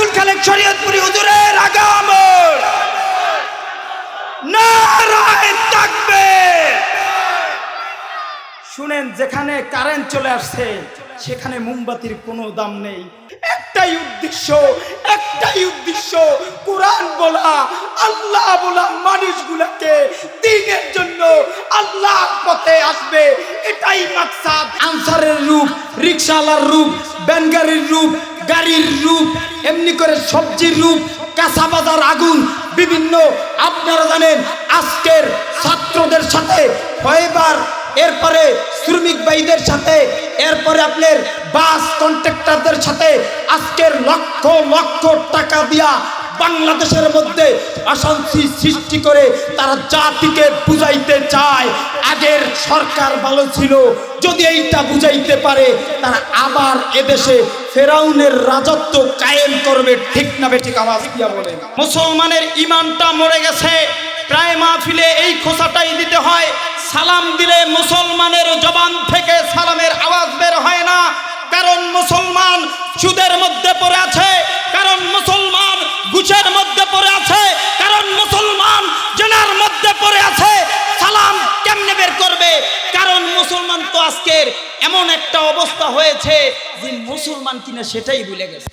আব্দুল খালেক শরীয়তপুরি হুজুরের আগাম শুনেন, যেখানে কারেন্ট চলে আসছে, সেখানে মোমবাতির কোনো দাম নেই। একটাই উদ্দেশ্য একটাই উদ্দেশ্য, কোরআন বলা, আল্লাহ বলা মানুষগুলাকে দিনের জন্য আল্লাহ পথে আসবে। এটাই মাকসাদ। আনসারের রূপ রিক্সাওয়ালার রূপ, ব্যানগাড়ির রূপ গাড়ির রূপ, এমনি করে সবজির রূপ, কাঁচা বাজার আগুন, বিভিন্ন আপনারা জানেন, আজকের ছাত্রদের সাথে, কয়েবার, এরপরে শ্রমিক ভাইদের সাথে, এরপরে আপনার বাস কন্ট্রাক্টরদের সাথে, আজকের লক্ষ লক্ষ টাকা দিয়া বাংলাদেশের মধ্যে অশান্তি সৃষ্টি করে তারা জাতিকে বুঝাইতে চায়। আগের সরকার ভালো ছিল, যদি এইটা বুঝাইতে পারে, তারা আবার এদেশে ফেরাউনের রাজত্ব কায়েম করবে, ঠিক না বেঠিক আওয়াজ দিয়া বলে মুসলমানের ইমানটা মরে গেছে, প্রায় মাহফিলে এই খোসাটাই দিতে হয়, সালাম দিলে মুসলমানের জবান থেকে সালামের আওয়াজ বের হয় না কারণ মুসলমান সুদের মধ্যে পড়ে আছে, কারণ মুসলমান গুছের মধ্যে পড়ে আছে, কারণ মুসলমান জেনার মধ্যে পড়ে আছে। সালাম কেমনে বের করবে? কারণ মুসলমান তো আজকের এমন একটা অবস্থা হয়েছে যে মুসলমান কিনা সেটাই ভুলে গেছে।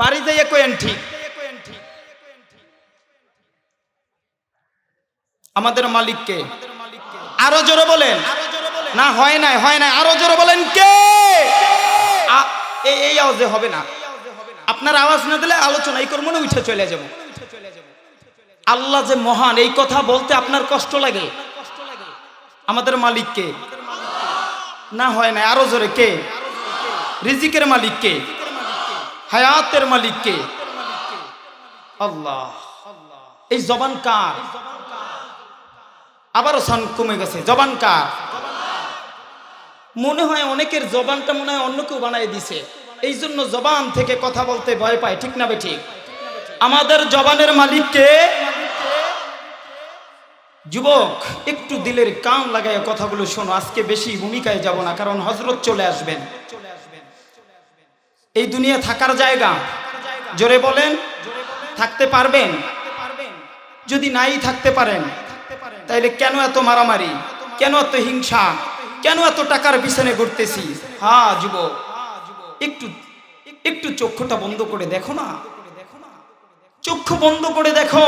বাড়ি যাইয়ে আমাদের মালিককে আরও জোরে বলেন। না, হয় নাই হয় নাই, আরও জোরে বলেন কে? এই আওয়াজে হবে না। আপনার আওয়াজ না দিলে আলোচনা, এই কর্মনে উঠে চলে যাব। আল্লাহ যে মহান, এই কথা বলতে আপনার কষ্ট লাগে? আমাদের মালিককে না হয় না আরও জোরে কে? রিজিকের মালিক কে? হায়াতের মালিক কে? আল্লাহ। এই জবান কার? আবারও সান কমে গেছে। জবান কার? মনে হয় অনেকের জবানটা মনে হয় অন্য কেউ বানাই দিছে। এই জন্য জবান থেকে কথা বলতে ভয় পায়, ঠিক না ঠিক আমাদের জবানের মালিককে যুবক, একটু দিলের কান লাগায় কথাগুলো শোনো, আজকে বেশি ভূমিকায় যাব না, কারণ হজরত চলে আসবেন। এই দুনিয়া থাকার জায়গা, জোরে বলেন, থাকতে পারবেন? যদি নাই থাকতে পারেন, তাইলে কেন এত মারামারি? কেন এত হিংসা? কেন এত টাকার পিছনে ঘুরতেছি? হ্যাঁ যুবক, একটু একটু চক্ষুটা বন্ধ করে দেখো না। চক্ষু বন্ধ করে দেখো।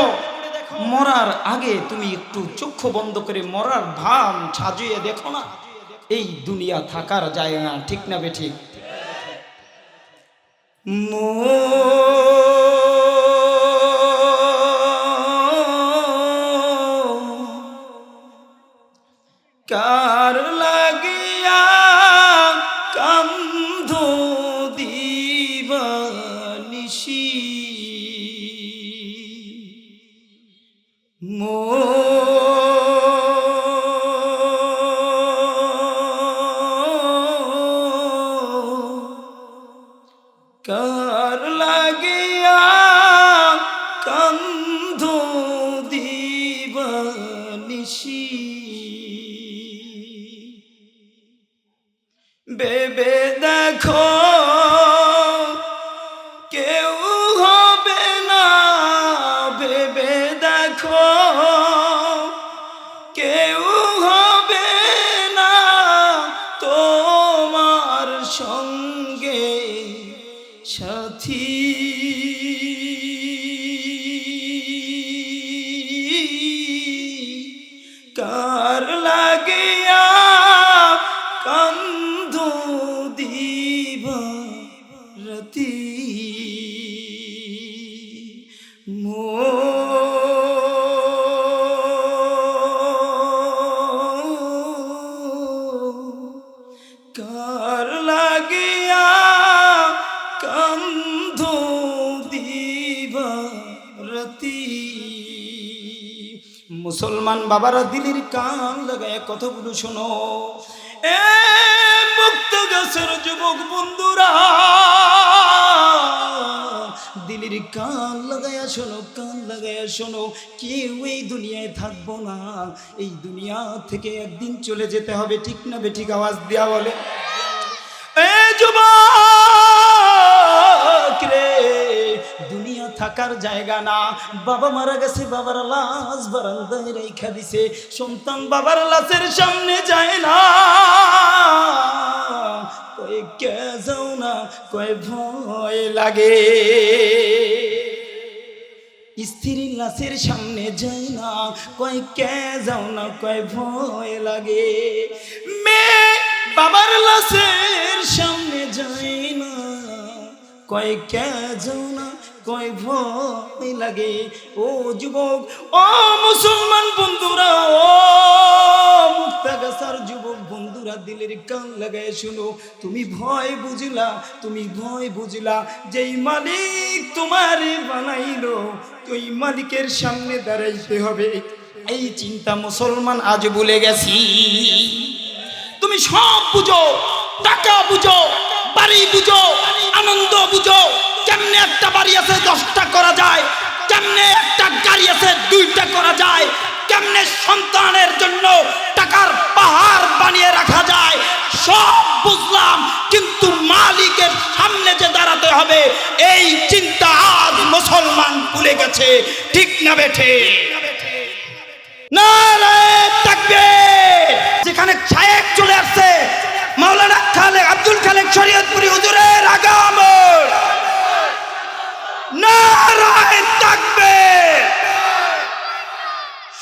মরার আগে তুমি একটু চক্ষু বন্ধ করে মরার ভাম সাজিয়ে দেখো না। এই দুনিয়া থাকার জায়গা ঠিক না বে ঠিক? তোমার মুসলমান বাবারা দিলির কান লাগায় কথাগুলো শোনো। এ মুক্ত গাছের যুবক বন্ধুরা, দিলির কান লাগায়া শোনো, কান লাগায়া শোনো। কেউ এই দুনিয়ায় থাকব না। এই দুনিয়া থেকে একদিন চলে যেতে হবে, ঠিক না বেঠিক আওয়াজ দেওয়া বলে। এ যুবক থাকার জায়গা না। বাবা মারা গেছে, বাবার লাশ বারান্দায় রেখা দিছে। সন্তান বাবার লাশের সামনে যায় না। কয়ে কে যাও না, কয়ে ভয় লাগে। স্ত্রীর লাশের সামনে যাই না, কয় কে যাও না, কয় ভয় লাগে। মেয়ে বাবার লাশের সামনে যাই না, কয় কে যাও না কয় ভয় লাগে। ও যুবক, ও মুসলমান বন্ধুরা, ও মুক্তাগাছার যুবক বন্ধুরা, দিলের কান লাগায় শুনো। তুমি ভয় বুঝলা, তুমি ভয় বুঝলা, যেই মালিক তোমার বানাইলো, ওই মালিকের সামনে দাঁড়াইতে হবে। এই চিন্তা মুসলমান আজ ভুলে গেছি। তুমি সব বুঝো, টাকা বুঝো, বাড়ি বুঝো, আনন্দ বুঝো। কেমনে একটা বাড়ি আছে দশটা করা যায়? কেমনে একটা গাড়ি আছে দুইটা করা যায়? কেমনে সন্তানের জন্য টাকার পাহাড় বানিয়ে রাখা যায়? সব বুঝলাম, কিন্তু মালিকের সামনে যে দাঁড়াতে হবে, এই চিন্তা আজ মুসলমান ভুলে গেছে। ঠিক না বেঠে? যেখানে শায়েক চলে আসছে, মাওলানা খালেক আব্দুল খালেক শরীয়তপুরি হুজুরের আগাম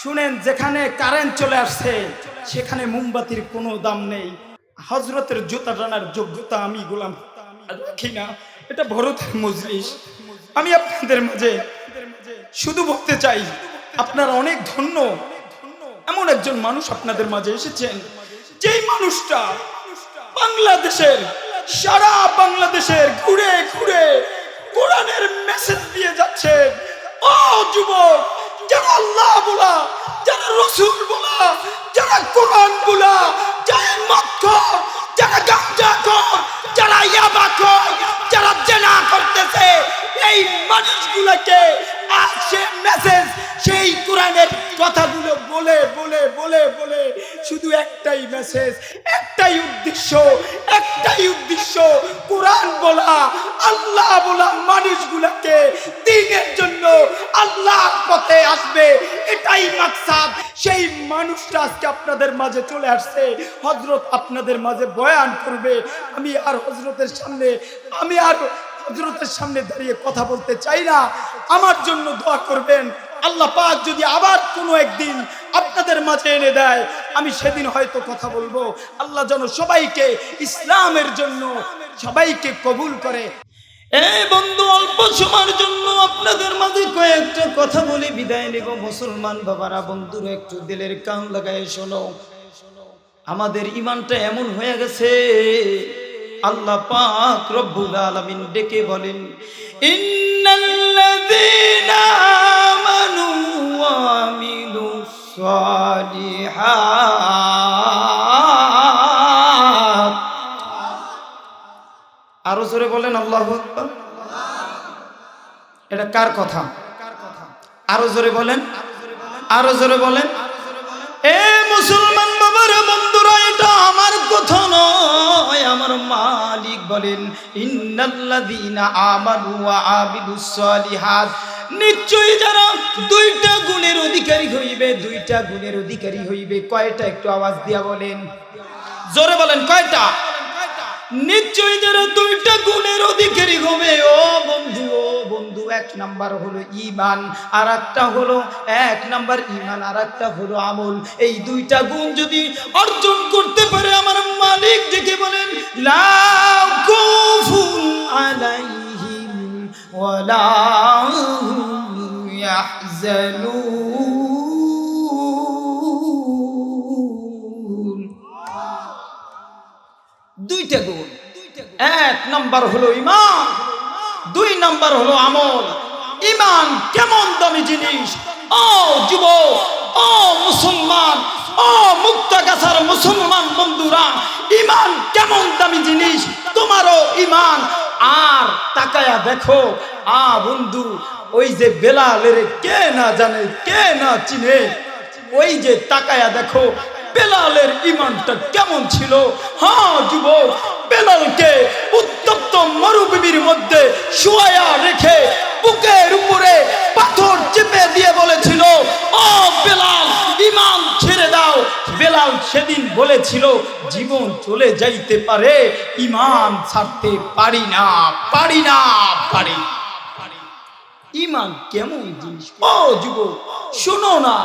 শুনেন, যেখানে কারেন্ট চলে আসছে, সেখানে মোমবাতির কোনো দাম নেই। হজরতের জুতা টানার যোগ্যতা আমি গোলাম। রাখি না, এটা ভরতের মজলিস। আমি আপনাদের মাঝে শুধু বলতে চাই, আপনারা অনেক ধন্য। এমন একজন মানুষ আপনাদের মাঝে এসেছেন, যেই মানুষটা বাংলাদেশের, সারা বাংলাদেশের ঘুরে ঘুরে কোরআনের মেসেজ দিয়ে যাচ্ছেন ও যুবক, যারা আল্লাহ বলা, যারা রসুল বলা, যারা কোরআন বলা, যারা বলে বলে, শুধু একটাই মেসেজ একটাই উদ্দেশ্য একটাই উদ্দেশ্য, কোরআন বলা, আল্লাহ বলা মানুষগুলোকে দিনের জন্য আল্লাহ পথে আসবে, এটাই মাকসাদ। সেই মানুষটা আজকে আপনাদের মাঝে চলে আসছে হজরত আপনাদের মাঝে বয়ান করবে। আমি আর হজরতের সামনে, আমি আর হজরতের সামনে দাঁড়িয়ে কথা বলতে চাই না। আমার জন্য দোয়া করবেন। আল্লাহ পাক যদি আবার কোনো একদিন আপনাদের মাঝে এনে দেয়, আমি সেদিন হয়তো কথা বলব। আল্লাহ যেন সবাইকে ইসলামের জন্য সবাইকে কবুল করে। এই বন্ধু, অল্প সময়ের জন্য আপনাদের মাঝে কয়েকটা কথা বলে। বিদায় নেব, মুসলমান বাবারা, বন্ধুরা, একটু দিলের কান লাগায় শোনো। আমাদের ইমানটা এমন হয়ে গেছে, আল্লাহ পাক রব্বুল আলামিন ডেকে বলেন, ইন্নাল্লাযীনা আমিলুস সালিহাত আরও জোরে বলেন, আল্লাহু এটা কার কথা? আরও জোরে বলেন, আরও জোরে বলেন। এ মুসলমান বাবার বন্ধুরা, এটা আমার কথা নয়। আমার মালিক বলেন, ইন্নাল্লাযীনা আমানু ওয়া আমিলুস সালিহাত নিশ্চয়ই যারা দুইটা গুণের অধিকারী হইবে, দুইটা গুণের অধিকারী হইবে, কয়টা একটু আওয়াজ দিয়া বলেন। জোরে বলেন, কয়টা? নিশ্চয়ই যারা দুইটা গুণের অধিকারী হবে, ও বন্ধু ও বন্ধু, এক নাম্বার হলো ইমান আর একটা হলো এক নাম্বার ইমান আর একটা হলো আমল। এই দুইটা গুণ যদি অর্জন করতে পারে, আমার মালিক ডেকে বলেন লা খুফুন ওয়ালা হুম ইয়াহজানুন দুইটা গুণ। এক নাম্বার হলো ইমান দুই নাম্বার হলো আমল। ইমান কেমন দামি জিনিস? ও যুব ও মুসলমান, ও মুক্তাগাছার মুসলমান বন্ধুরা ইমান কেমন দামি জিনিস? তোমারও ইমান আর তাকায়া দেখো, আ বন্ধু, ওই যে বেলালের কে না জানে, কে না চিনে, ওই যে তাকায়া দেখো, বেলালের ইমানটা কেমন ছিল? হ্যাঁ যুবক, বেলালকে উত্তপ্ত মরুভূমির মধ্যে শুয়ায়া রেখে বুকের উপরে পাথর চেপে দিয়ে বলেছিল, ও বেলাল ইমান ছেড়ে দাও। বেলাল সেদিন বলেছিল, জীবন চলে যাইতে পারে ইমান ছাড়তে পারি না পারি না, পারি ইমান কেমন জিনিস? ও যুবক, শোনো না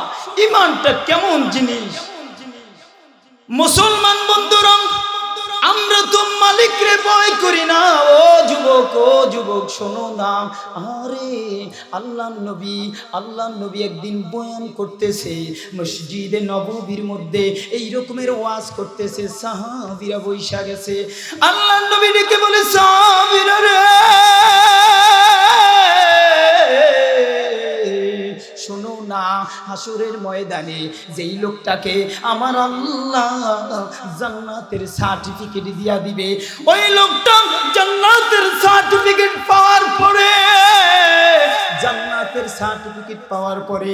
ইমানটা কেমন জিনিস? মুসলমান বন্ধুরা আমরা তো মালিক রে ভয় করি না। ও যুবক ও যুবক, শোনো না। আরে আল্লাহ নবী আল্লাহ নবী একদিন বয়ান করতেছে, মসজিদে নববীর মধ্যে এই রকমের ওয়াজ করতেছে, সাহাবীরা বৈশা গেছে। আল্লাহ নবী ডেকে বলে, সাহাবীরা রে! না, হাসুরের ময়দানে যেই লোকটাকে আমার আল্লাহ জান্নাতের সার্টিফিকেট দিয়া দিবে, ওই লোকটা জান্নাতের সার্টিফিকেট পাওয়ার পরে, জান্নাতের সার্টিফিকেট পাওয়ার পরে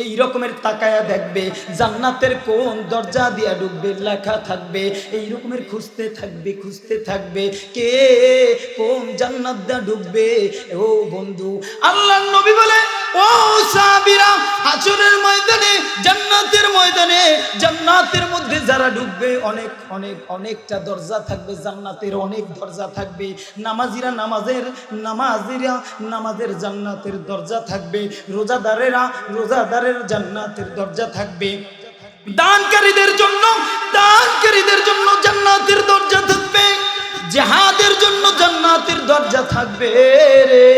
এই রকমের তাকায়া দেখবে, জান্নাতের কোন দরজা দিয়া ঢুকবে, লেখা থাকবে, এই রকমের খুঁজতে থাকবে খুঁজতে থাকবে, কে কোন জান্নাত দিয়া ঢুকবে? ও বন্ধু আল্লাহ নবী বলে, ও সাহাবীরা, হাসরের ময়দানে, জান্নাতের ময়দানে, জান্নাতের মধ্যে যারা ঢুকবে, অনেক অনেক, অনেকটা দরজা থাকবে, জান্নাতের অনেক দরজা থাকবে, নামাজিরা নামাজের নামাজিরা নামাজের জান্নাতের দরজা থাকবে, রোজাদারেরা রোজাদারের জান্নাতের দরজা থাকবে। দানকারীদের জন্য দানকারীদের জন্য জান্নাতের দরজা থাকবে। জাহাদের জন্য জান্নাতের দরজা থাকবে রে।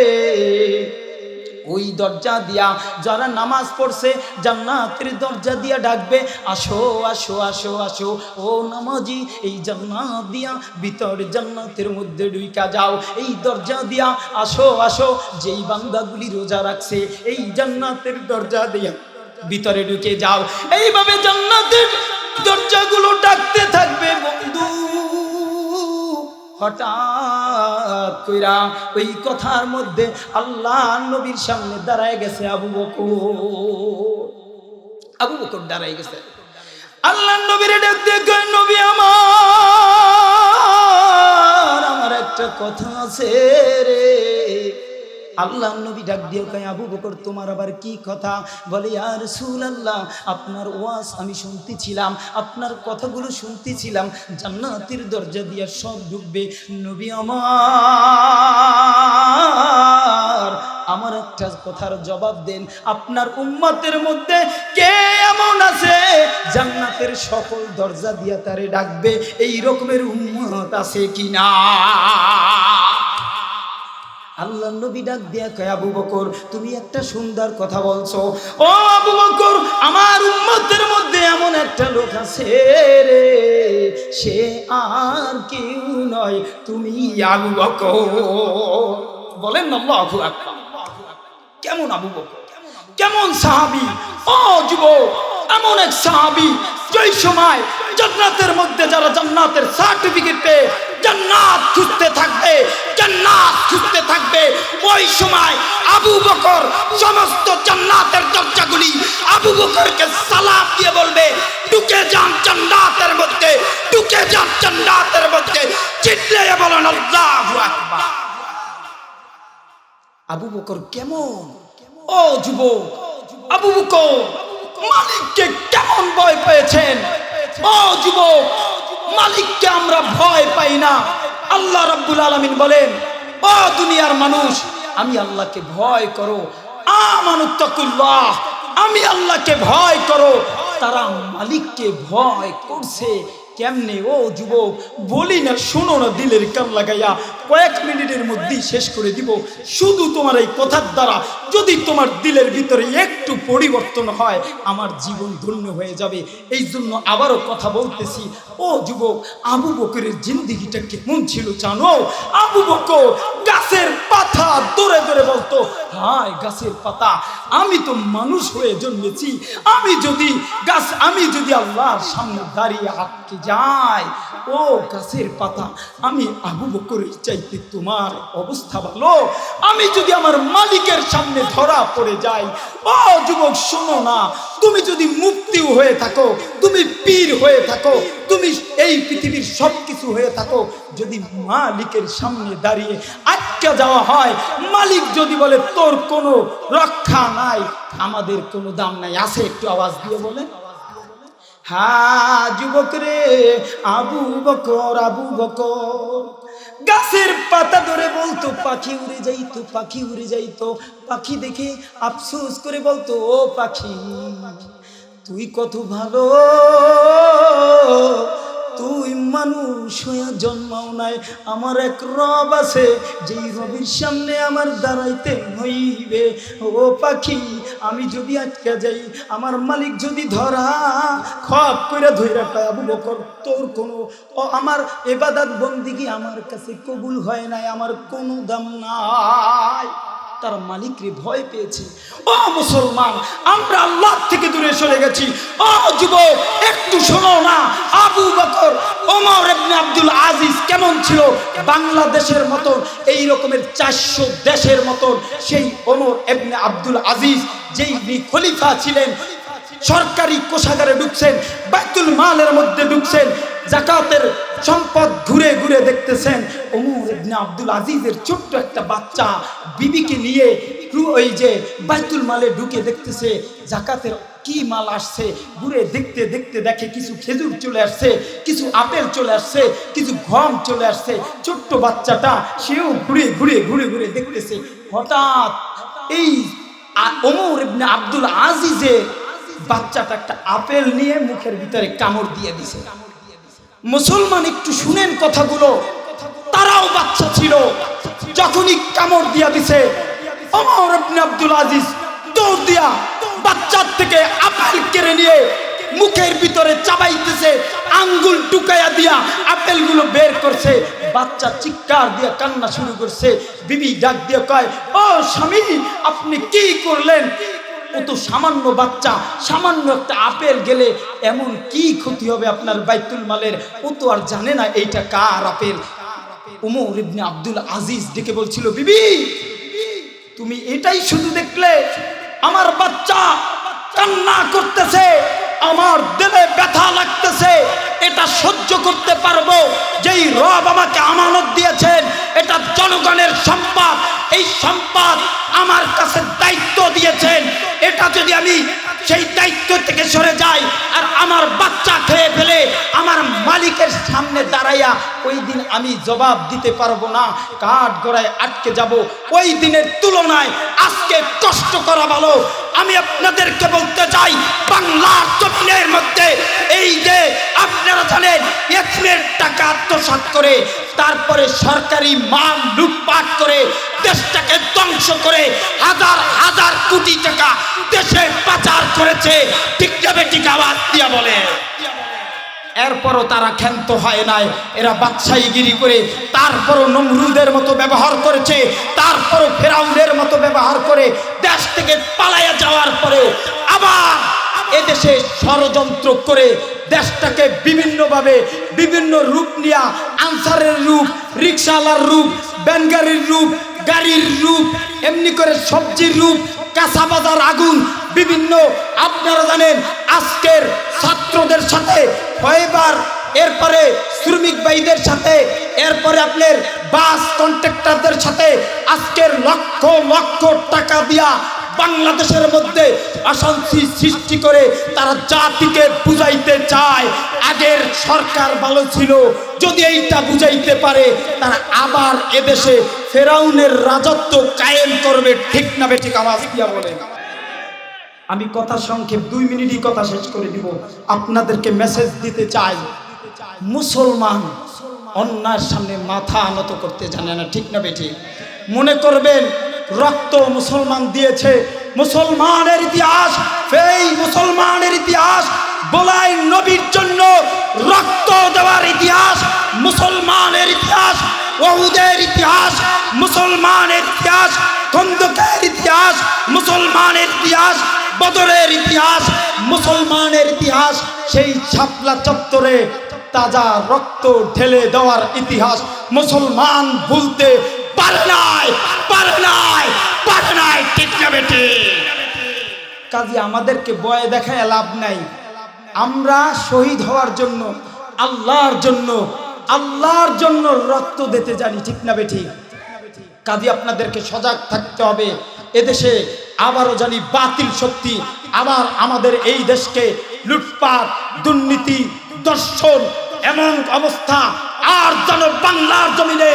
ওই দরজা দিয়া, যারা নামাজ পড়ছে, জান্নাতের দরজা দিয়া ডাকবে, আসো আসো আসো আসো, ও নামাজি, এই জান্নাত দিয়া ভিতর জান্নাতের মধ্যে ঢুইকা যাও, এই দরজা দিয়া আসো আসো, যেই বান্দাগুলি রোজা রাখছে, এই জান্নাতের দরজা দিয়া ভিতরে ঢুকে যাও, এইভাবে জান্নাতের দরজাগুলো ডাকতে থাকবে, বন্ধু। হঠাৎ কইরা ওই কথার মধ্যে আল্লাহ নবীর সামনে দাঁড়ায় গেছে আবু বকর। আবু বকর দাঁড়ায় গেছে। আল্লাহ নবীর ডাক দিয়ে নবী আমার আমার একটা কথা আছে রে। আল্লাহ নবী ডাক দিয়ে কয়, আবু বকর, তোমার আবার কি কথা? বলে আর সুল আল্লাহ আপনার ওয়াজ আমি শুনতেছিলাম, আপনার কথাগুলো শুনতেছিলাম, জান্নাতের দরজা দিয়ে সব ঢুকবে, নবী আমার। আমার একটা কথার জবাব দেন, আপনার উম্মতের মধ্যে কে এমন আছে, জান্নাতের সকল দরজা দিয়া তারে ডাকবে, এই রকমের উম্মত আছে কিনা? আল্লাহ নবী ডাক দিয়া আবু বকর, তুমি একটা সুন্দর কথা বলছো। ও আবু বকর, আমার উম্মতের মধ্যে এমন একটা লোক আছে রে। সে আর কেউ নয়, তুমি আবু বকর। বলেন আল্লাহু আকবার। কেমন আবু বকর? কেমন সাহাবি? ও যুবক, এমন এক সাহাবি যেই সময় জান্নাতের মধ্যে যারা জান্নাতের সার্টিফিকেট পেয়ে জান্নাত খুঁজতে থাকবে, জান্নাত খুঁজতে থাকবে, ওই সময় আবু বকর সমস্ত জান্নাতের দরজাগুলি আবু বকরকে সালাম দিয়ে বলবে, ঢুকে যান জান্নাতের মধ্যে, ঢুকে যান জান্নাতের মধ্যে। চিৎলে বলেন, আল্লাহু আকবার। আবু বকর কেমন? ও যুবক, আবু বকর মালিককে কেমন ভয় পেয়েছেন? ও যুবক, মালিককে আমরা ভয় পাই না। আল্লাহ রাব্বুল আলামিন বলেন, ও দুনিয়ার মানুষ, আমি আল্লাহকে ভয় করো। আমানুত্তাকুল্লাহ আমি আল্লাহকে ভয় করো। তারা মালিককে ভয় করছে। কেমনে? ও যুবক, বলি না, শোনো না দিলের কান লাগাইয়া। কয়েক মিনিটের মধ্যেই শেষ করে দিব। শুধু তোমার এই কথার দ্বারা, যদি তোমার দিলের ভিতরে একটু পরিবর্তন হয়, আমার জীবন ধন্য হয়ে যাবে। এই জন্য আবারও কথা বলতেছি। ও যুবক, আবু বকরের জিন্দিগিটা কেমন ছিল জানো? আবু বকর গাছের পাতা দৌড়ে দৌড়ে বলতো, হায়, গাছের পাতা, আমি তো মানুষ হয়ে জন্মেছি। আমি যদি গাছ, আমি যদি আল্লাহর সামনে দাঁড়িয়ে আটকে যাই ও গাছের পাতা, আমি আবু বকরের চাইতে তোমার অবস্থা ভালো। আমি যদি আমার মালিকের সামনে ধরা পড়ে যাই, ও যুবক, শোনো না। তুমি যদি মুক্তিও হয়ে থাকো, তুমি পীর হয়ে থাকো, তুমি এই পৃথিবীর সব কিছু হয়ে থাকো, যদি মালিকের সামনে দাঁড়িয়ে আটকে যাওয়া হয়, মালিক যদি বলে, তোর কোনো রক্ষা নাই, আমাদের কোনো দাম নাই। আছে একটু আওয়াজ দিয়ে বলেন। হ্যাঁ যুবক রে, আবু বকর আবু বকর। গাছের পাতা ধরে বলতো, পাখি উড়ে যাইতো, পাখি উড়ে যাইতো। পাখি দেখে আফসোস করে বলতো, ও পাখি, তুই কত ভালো। তুই মানুষ হয়ে জন্মাও নাই। আমার এক রব আছে, যেই রবির সামনে আমার দাঁড়াইতে হইবে। ও পাখি, আমি যদি আটকে যাই, আমার মালিক যদি ধরা, খপ করে ধইরা পায় বকর তোর কোনো ও আমার এবাদাত বন্দিগি আমার কাছে কবুল হয় নাই, আমার কোনো দাম নাই। তার মালিকরে ভয় পেয়েছে। ও মুসলমান, আমরা আল্লাহ থেকে দূরে সরে গেছি। ও যুবক, একটু শোনো না, আবু বকর, ওমর ইবনে আব্দুল আজিজ কেমন ছিল? বাংলাদেশের মতন, এই রকমের চারশো দেশের মতন সেই ওমর ইবনে আব্দুল আজিজ, যেই খলিফা ছিলেন সরকারি কোষাগারে ঢুকছেন, বাইতুল মালের মধ্যে ঢুকছেন, জাকাতের সম্পদ ঘুরে ঘুরে দেখতেছেন। ওমর ইবনে আব্দুল আজিজের ছোট্ট একটা বাচ্চা বিবিকে নিয়ে ওই যে বাইতুল মালে ঢুকে দেখতেছে, জাকাতের কি মাল আসছে, ঘুরে দেখতে দেখতে দেখে কিছু খেজুর চলে আসছে, কিছু আপেল চলে আসছে, কিছু গম চলে আসছে। ছোট্ট বাচ্চাটা সেও ঘুরে ঘুরে ঘুরে ঘুরে দেখতেছে। হঠাৎ এই ওমর ইবনে আব্দুল আজিজের বাচ্চাটা একটা আপেল নিয়ে মুখের ভিতরে কামড় দিয়ে দিছে। মুসলমান একটু শুনেন কথাগুলো। তারাও বাচ্চা ছিল, যখনই কামড় দিয়া দিছে ইবনে আব্দুল আজিজ দৌড় দিয়া বাচ্চার থেকে আপেল কেড়ে নিয়ে মুখের ভিতরে চাবাইতেছে, আঙ্গুল টুকাইয়া দিয়া আপেলগুলো বের করছে। বাচ্চা চিৎকার দিয়া কান্না শুরু করছে, বিবি ডাক দিয়ে কয়, ও স্বামী, আপনি কি করলেন? ও তো সামান্য বাচ্চা, সামান্য একটা আপেল গেলে এমন কি ক্ষতি হবে আপনার বাইতুল মালের? ও তো আর জানে না এইটা কার apple. Umar ibn Abdul Aziz ডেকে বলছিল, বিবি, তুমি এটাই শুধু দেখলে আমার বাচ্চা কান্না করতেছে, আমার দিলে ব্যথা লাগতেছে, এটা সহ্য করতে পারব। যেই রব আমাকে আমানত দিয়েছেন, এটা জনগণের সম্পদ। এই সম্পদ আমার কাছে দায়িত্ব দিয়েছেন। এটা যদি আমি সেই দায়িত্ব থেকে সরে যাই আর আমার বাচ্চা খেয়ে ফেলে আমার মালিকের সামনে দাঁড়াইয়া ওই দিন আমি জবাব দিতে পারব না, কাঠ গড়ায় আটকে যাব। ওই দিনের তুলনায় আজকে কষ্ট করা ভালো। আমি আপনাদেরকে বলতে চাই, বাংলার জমিনের মধ্যে এই যে আপনারা জানেন এথমের টাকা আত্মসাৎ করে তারপরে সরকারি মাল লুটপাট করে দেশটাকে ধ্বংস করে হাজার হাজার কোটি টাকা দেশে পাচার করেছে। ঠিক যাবে, ঠিক আওয়াজ দিয়া বলে। এরপরও তারা ক্ষান্ত হয় নাই। এরা বাদশাহীগিরি করে তারপরও নমরুদের মতো ব্যবহার করেছে, তারপরও ফেরাউনের মতো ব্যবহার করে দেশ থেকে পালাইয়া যাওয়ার পরেও আবার এদেশে ষড়যন্ত্র করে দেশটাকে বিভিন্নভাবে বিভিন্ন রূপ নিয়া আনসারের রূপ রিক্সাওয়ালার রূপ, ব্যানগাড়ির রূপ, গাড়ির রূপ, এমনি করে সবজির রূপ কাঁচা বাজার আগুন, বিভিন্ন আপনারা জানেন আজকের ছাত্রদের সাথে, কয়বার এরপরে শ্রমিক ভাইদের সাথে, এরপরে আপনার বাস কন্ট্রাক্টরদের সাথে আজকের লক্ষ লক্ষ টাকা দিয়া বাংলাদেশের মধ্যে অশান্তি সৃষ্টি করে তারা জাতিকে বুঝাইতে চায়। আগের সরকার ভালো ছিল, যদি এইটা বুঝাইতে পারে, তারা আবার এদেশে ফেরাউনের রাজত্ব কায়েম করবে। ঠিক না বেঠিক আওয়াজ দিয়া বলে আমি কথা সংক্ষেপ, দুই মিনিটই কথা শেষ করে দিব। আপনাদেরকে মেসেজ দিতে চাই। মুসলমান অন্যায়ের সামনে মাথা আনত করতে জানে না, ঠিক না বেঠি মনে করবেন রক্ত মুসলমান দিয়েছে। মুসলমানের ইতিহাস, এই মুসলমানের ইতিহাস বলাই নবীর জন্য রক্ত দেওয়ার ইতিহাস, মুসলমানের ইতিহাস, ওহুদের ইতিহাস, মুসলমানের ইতিহাস, খন্দকের ইতিহাস, মুসলমানের ইতিহাস, বদরের ইতিহাস, মুসলমানের ইতিহাস, সেই ছাপলা চত্বরে তাজা রক্ত ঢেলে দেওয়ার ইতিহাস, মুসলমান ভুলতে পারে নাই পারে নাই পারে নাই কাজে, আমাদেরকে বয়ে দেখায় লাভ নাই। আমরা শহীদ হওয়ার জন্য, আল্লাহর জন্য আল্লাহর জন্য রক্ত দিতে জানি, ঠিক না বেঠিক কাজে, আপনাদেরকে সজাগ থাকতে হবে। এদেশে আবারও জানি বাতিল শক্তি, আবার আমাদের এই দেশকে লুটপাট, দুর্নীতি, দর্শন এমন অবস্থা আর যেন বাংলার জমিনে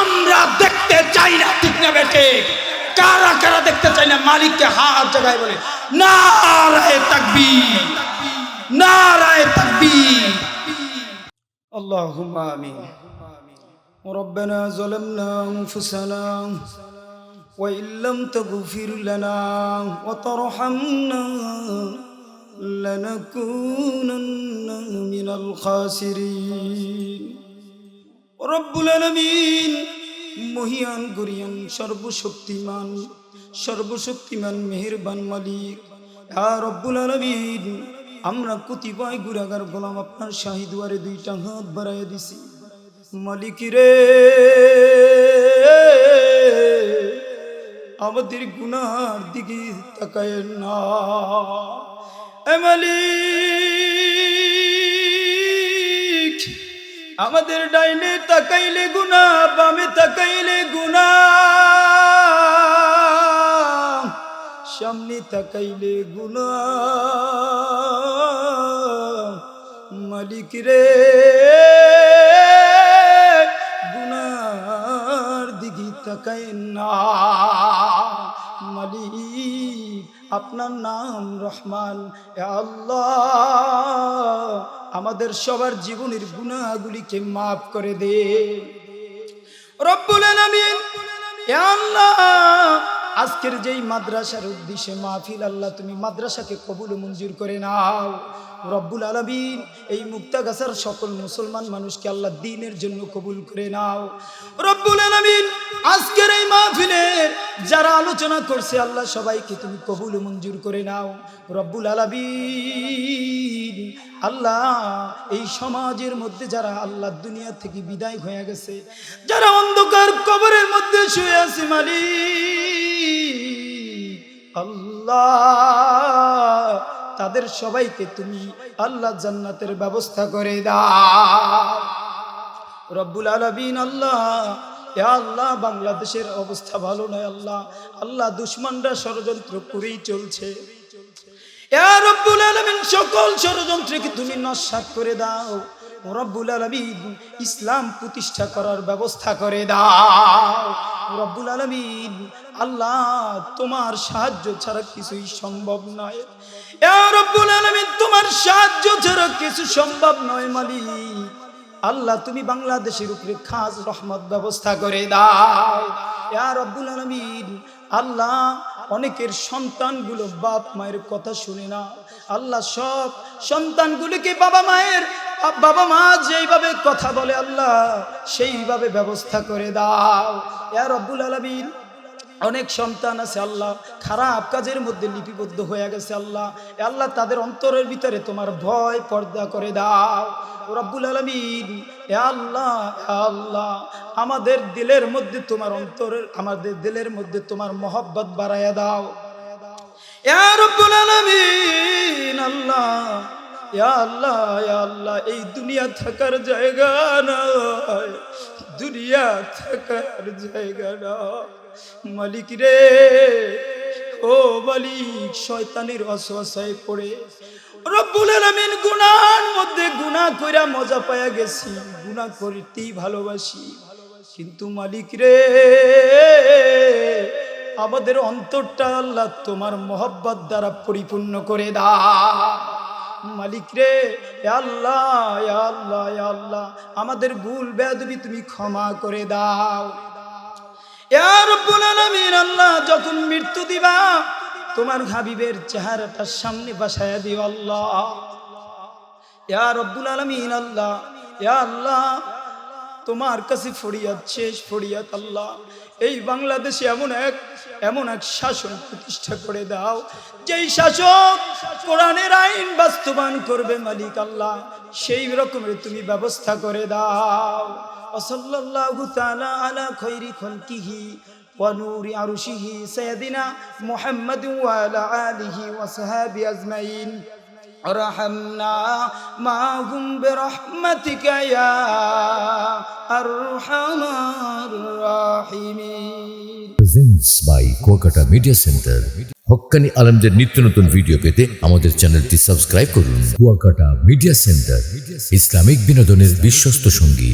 আমরা দেখতে চাই না ঠিক না বেটে কারা কারা দেখতে চাই না মালিককে হাত জায়গায় বলে নারায় তাকবীর নারায় তাকবীর اللهم آمين ربنا ظلمنا أنفسنا وإن لم تغفر لنا وترحمنا لنكونن من الخاسرين رب العالمين মহিয়ান গরিয়ান সর্বশক্তিমান সর্বশক্তিমান মেহেরবান মালিক আর রব্বুল আলমিন আমরা কতিপয় গুরাগার গোলাম আপনার শাহি দুয়ারে দুইটা হাত বাড়াইয়া দিছি মালিক রে আমাদের গুনার দিকে তাকায় না এ মালিক আমাদের ডাইনে তাকাইলে গুনা বামে তাকাইলে গুনা সামনে তাকাইলে গুনা মালিক রে গুনার দিকে তাকায় না। মালিক আপনার নাম রহমান। আল্লাহ, আমাদের সবার জীবনের গুণাগুলিকে মাফ করে দে। আল্লাহ, আজকের যেই মাদ্রাসার উদ্দেশ্যে মাহফিল, আল্লাহ তুমি মাদ্রাসাকে কবুল মঞ্জুর করে নাও। রব্বুল আলমিন, এই মুক্তাগাছার সকল মুসলমান মানুষকে আল্লাহ দিনের জন্য কবুল করে নাও। রব্বুল আলমিন, আজকের এই মাহফিলের যারা আলোচনা করছে, আল্লাহ সবাইকে তুমি কবুল মঞ্জুর করে নাও। রব্বুল আলমিন, আল্লাহ এই সমাজের মধ্যে যারা আল্লাহ দুনিয়া থেকে বিদায় হয়ে গেছে, যারা অন্ধকার কবরের মধ্যে শুয়ে আছে মালিক, আল্লাহ তাদের সবাইকে তুমি আল্লাহ জান্নাতের ব্যবস্থা করে দাও। রব্বুল আলবিন আল্লাহ আল্লাহ, বাংলাদেশের অবস্থা ভালো নয় আল্লাহ। আল্লাহ দুশ্মনরা ষড়যন্ত্র করেই চলছে। সকল ষড়যন্ত্রকে তুমি নস্বাত করে দাও। রব্বুল আলমিন ইসলাম প্রতিষ্ঠা করার ব্যবস্থা করে দাও। রব্বুল আলমিন, আল্লাহ তোমার সাহায্য ছাড়া কিছুই সম্ভব নয়। রব্বুল আলমিন, তোমার সাহায্য ছাড়া কিছু সম্ভব নয় মালিক। আল্লাহ তুমি বাংলাদেশের উপরে খাস রহমত ব্যবস্থা করে দাও। রব্বুল আলমিন, আল্লাহ অনেকের সন্তানগুলো বাপ মায়ের কথা শুনে না আল্লাহ সব সন্তানগুলিকে বাবা মায়ের বাবা মা যেইভাবে কথা বলে আল্লাহ, সেইভাবে ব্যবস্থা করে দাও। ইয়া রব্বুল আলমিন, অনেক সন্তান আছে আল্লাহ, খারাপ কাজের মধ্যে লিপিবদ্ধ হয়ে গেছে আল্লাহ। আল্লাহ তাদের অন্তরের ভিতরে তোমার ভয় পর্দা করে দাও। রব্বুল আলমিন আল্লাহ আল্লাহ, আমাদের দিলের মধ্যে তোমার অন্তরের, আমাদের দিলের মধ্যে তোমার মহব্বত বাড়াইয়া দাও। রব্বুল আলমিন, আল্লাহ আল্লাহ আল্লাহ, এই দুনিয়া থাকার জায়গা নয় দুনিয়া থাকার জায়গা নয় মালিক রে, ও মালিক, শয়তানের অসহায় পড়ে। রব্বুল আলামিন গুনার মধ্যে গুনাহ কইরা মজা পায়া গেছি, গুনাহ করতেই ভালোবাসি। কিন্তু মালিক রে, আমাদের অন্তরটা আল্লাহ তোমার মহব্বত দ্বারা পরিপূর্ণ করে দাও। মালিক রে আল্লাহ আল্লাহ আল্লাহ, আমাদের ভুল বেদবি তুমি ক্ষমা করে দাও। আল্লাহ যখন মৃত্যু দিবা, তোমার হাবিবের চেহারাটার সামনে বাসায় দিও আল্লাহ। আল্লাহ আল্লাহ তোমার কাছে ফরিয়াদ শেষ ফরিয়াদ আল্লাহ এই বাংলাদেশে এমন এক এমন এক শাসন প্রতিষ্ঠা করে দাও যেই শাসক কোরআনের আইন বাস্তবায়ন করবে মালিক আল্লাহ সেই রকমের তুমি ব্যবস্থা করে দাও وصلى الله تعالى على خير خلقه ونور عرشه سيدنا محمد وعلى آله وصحابه أجمعين ارحمنا معهم برحمتك يا أرحم الراحمين الراحمين presents by Kuakata media center হক্কানি আলমদের নিত্য নতুন ভিডিও পেতে আমাদের চ্যানেলটি সাবস্ক্রাইব করুন কুয়াকাটা মিডিয়া সেন্টার ইসলামিক বিনোদনের বিশ্বস্ত সঙ্গী